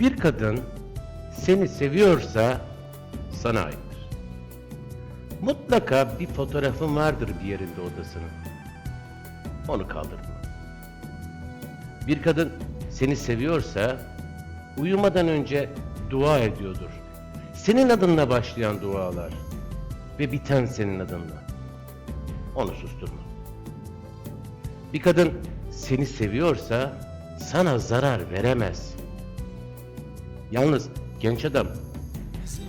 Bir kadın seni seviyorsa sana aittir. Mutlaka bir fotoğrafın vardır bir yerinde odasının. Onu kaldırma. Bir kadın seni seviyorsa uyumadan önce dua ediyordur. Senin adınla başlayan dualar ve biten senin adınla. Onu susturma. Bir kadın seni seviyorsa sana zarar veremez. Yalnız genç adam,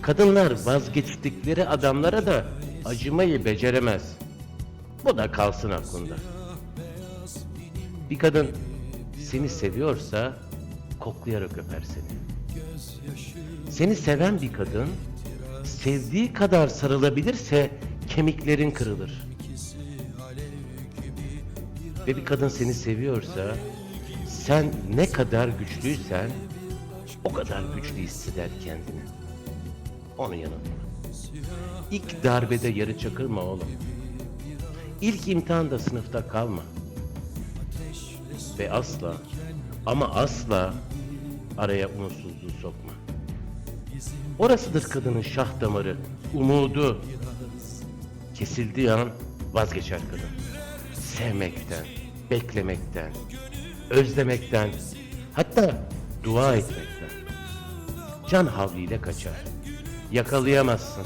kadınlar vazgeçtikleri adamlara da acımayı beceremez. Bu da kalsın aklında. Bir kadın seni seviyorsa koklayarak öper seni. Seni seven bir kadın sevdiği kadar sarılabilirse kemiklerin kırılır. Ve bir kadın seni seviyorsa sen ne kadar güçlüysen o kadar güçlü hisseder kendini. Onu yanıltma. İlk darbede yarı çakılma oğlum. İlk imtihanda sınıfta kalma. Ve asla ama asla araya umutsuzluğu sokma. Orasıdır kadının şah damarı, umudu. Kesildiği an vazgeçer kadın. Sevmekten, beklemekten, özlemekten, hatta dua etmekten. Can havliyle kaçar. Yakalayamazsın.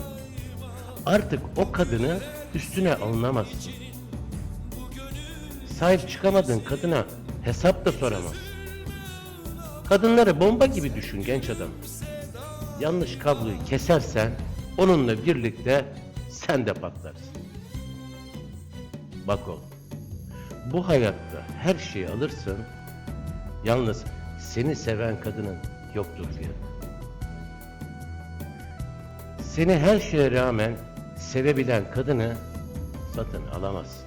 Artık o kadını üstüne alınamazsın. Sahip çıkamadığın kadına hesap da soramaz. Kadınları bomba gibi düşün genç adam. Yanlış kabloyu kesersen onunla birlikte sen de patlarsın. Bak oğlum, bu hayatta her şeyi alırsın, yalnız seni seven kadının yoktur fiyatı. Seni her şeye rağmen sevebilen kadını satın alamazsın.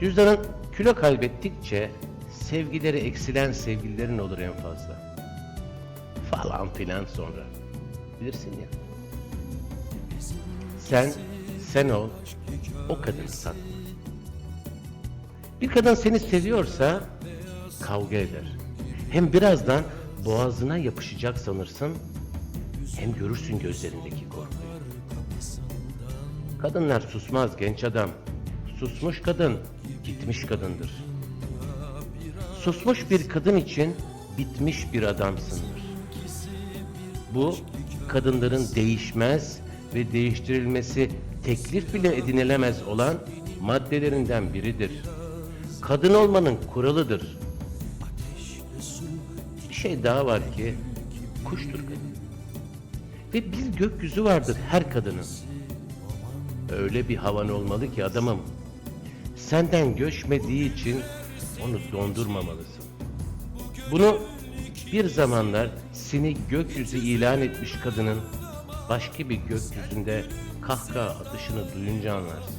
Cüzdanın kilo kaybettikçe sevgileri eksilen sevgililerin olur en fazla. Falan filan sonra. Bilirsin ya. Sen, sen ol, o kadını satma. Bir kadın seni seviyorsa kavga eder. Hem birazdan boğazına yapışacak sanırsın, hem görürsün gözlerindeki korkuyu. Kadınlar susmaz genç adam. Susmuş kadın gitmiş kadındır. Susmuş bir kadın için bitmiş bir adamsındır. Bu kadınların değişmez ve değiştirilmesi teklif bile edinilemez olan maddelerinden biridir. Kadın olmanın kuralıdır. Bir şey daha var ki kuştur kadın. Ve bir gökyüzü vardır her kadının. Öyle bir havan olmalı ki adamım. Senden göçmediği için onu dondurmamalısın. Bunu bir zamanlar seni gökyüzü ilan etmiş kadının başka bir gökyüzünde kahkaha atışını duyunca anlarsın.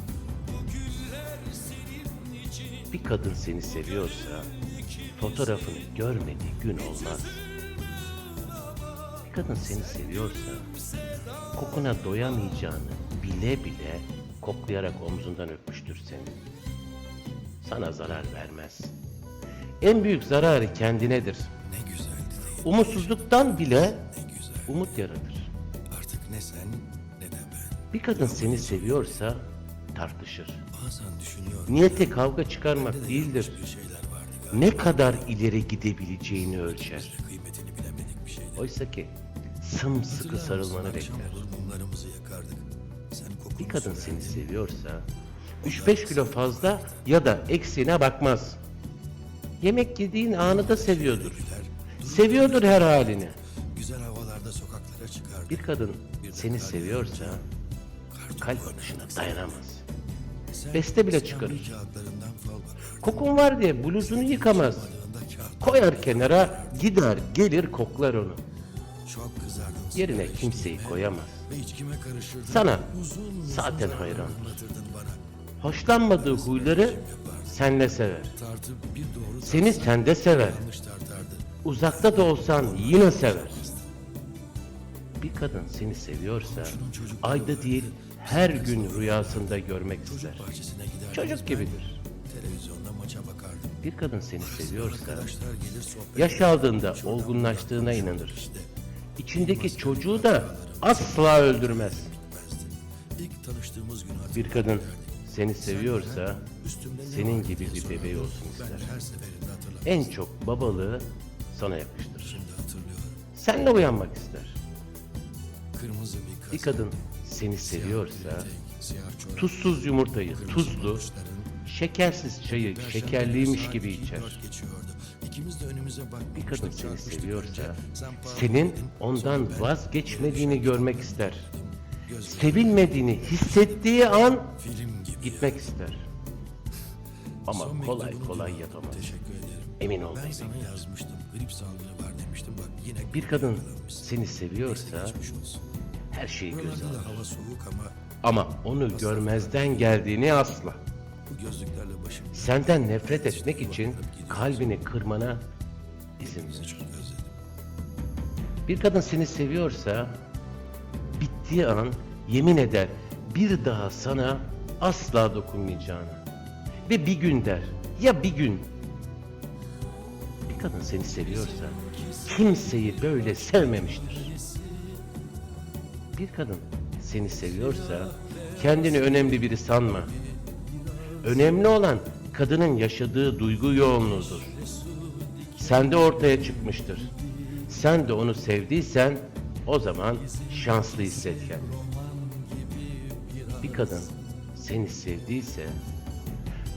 Bir kadın seni seviyorsa fotoğrafını görmediği gün olmaz. Bir kadın seni seviyorsa kokuna doyamayacağını bile bile koklayarak omzundan öpmüştür seni. Sana zarar vermez. En büyük zararı kendinedir. Ne güzeldi. Umutsuzluktan bile umut yaratır. Artık ne sen ne de ben. Bir kadın seni seviyorsa tartışır. Bazen düşünüyorum. Niyeti kavga çıkarmak değildir. Bir şeyler vardı galiba. Ne kadar ileri gidebileceğini ölçer. Kıymetini bilemedik bir şeydi. Oysa ki sımsıkı sarılmanı bekler. Bir kadın seni seviyorsa 3-5 kilo fazla ya da eksiğine bakmaz. Yemek yediğin anı da seviyordur. Seviyordur her halini. Güzel havalarda sokaklara çıkardık. Bir kadın seni seviyorsa kalp atışına dayanamaz. Sen Beste bile çıkarır. Kokun var diye bluzunu yıkamaz. Koyar kenara gider gelir koklar onu. Yerine kimseyi koyamaz. Sana zaten hayran. Hoşlanmadığı huyları senle sever. Seni sende sever. Uzakta da olsan yine sever. Bir kadın seni seviyorsa ayda değil her gün rüyasında görmek ister. Çocuk gibidir. Televizyonda maça bakardım. Bir kadın seni seviyorsa yaş aldığında olgunlaştığına inanır. İçindeki çocuğu da asla öldürmez. Bir kadın seni seviyorsa senin gibi bir bebeği olsun ister. En çok babalığı sana yakıştırır. Hatırlıyorum. Senle uyanmak ister. Bir kadın seni seviyorsa tuzsuz yumurtayı tuzlu, şekersiz çayı şekerliymiş gibi içer. Bir kadın seni seviyorsa senin ondan vazgeçmediğini görmek ister. Sevilmediğini hissettiği an gitmek ister. Ama kolay kolay yapamaz. Teşekkür ederim. Emin ol. Ben sana yazmıştım. Grip sağlığı var demiştim. Bak yine Bir kadın seni seviyorsa her şeyi Buralarda alır. Ama onu görmezden geldiğini asla. Bu gözlüklerle başım Senden nefret etmek için kalbini kırmana izin ver. Bir kadın seni seviyorsa bittiği an yemin eder bir daha sana asla dokunmayacağını. Ve bir gün der ya bir gün bir kadın seni seviyorsa kimseyi böyle sevmemiştir. Bir kadın seni seviyorsa kendini önemli biri sanma. Önemli olan kadının yaşadığı duygu yoğunluğudur. Sende ortaya çıkmıştır. Sen de onu sevdiysen o zaman şanslı hisset. Bir kadın seni sevdiyse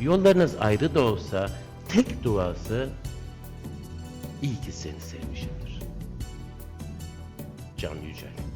yollarınız ayrı da olsa tek duası iyi ki seni sevmişimdir. Can Yücel